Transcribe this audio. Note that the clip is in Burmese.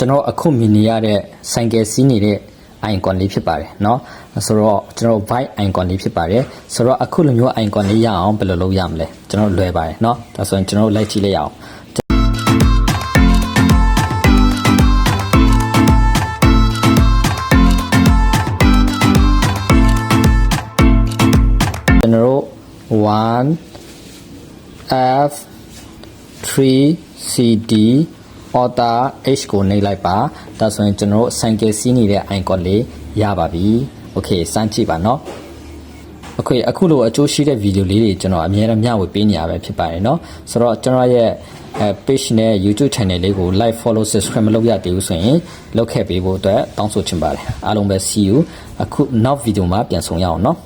ကျွန်တော်အခုမြင်နေရတဲ့ဆိုင်ကယ်စီးနေတဲ့ icon လေးဖြစ်ပါတယ်เนาะဆိုတော့ကျွန်တော် byte icon လေးဖြစ်ပါတယ်ဆိုတော့အခုလိုမျိုး icon လေးရအောင်ဘယ်လိုလုပ်ရမလဲကျွန်တော်လွယ်ပါတယ်เนาะဒါဆိုရင်ကျွန်တော်လိုက်ကြည့်လိုက်ရအောင်ကျွန်တော်တို့1 F 3 CD order H ကိုနှိပ်လိုက်ပါဒါဆိုရင်ကျွန်တော်တို့ဆိုင်ကယ်စီးနေတဲ့ icon လေးရပါပြီโอเคစမ်းကြည့်ပါเนาะโอเคအခုလိုအကျိုးရှိတဲ့ဗီဒီယိုလေးတွေကျွန်တော်အများအားမျှဝေပေးနေရပဲဖြစ်ပါတယ်เนาะဆိုတော့ကျွန်တော်ရဲ့အဲ page နဲ့ YouTube channel လေးကို like follow subscribe မလုပ်ရသေးဘူးဆိုရင်လုပ်ခဲ့ပေးဖို့အတွက်တောင်းဆိုချင်ပါတယ်အားလုံးပဲ see you အခုနောက်ဗီဒီယိုမှာပြန်ဆောင်ရအောင်เนาะ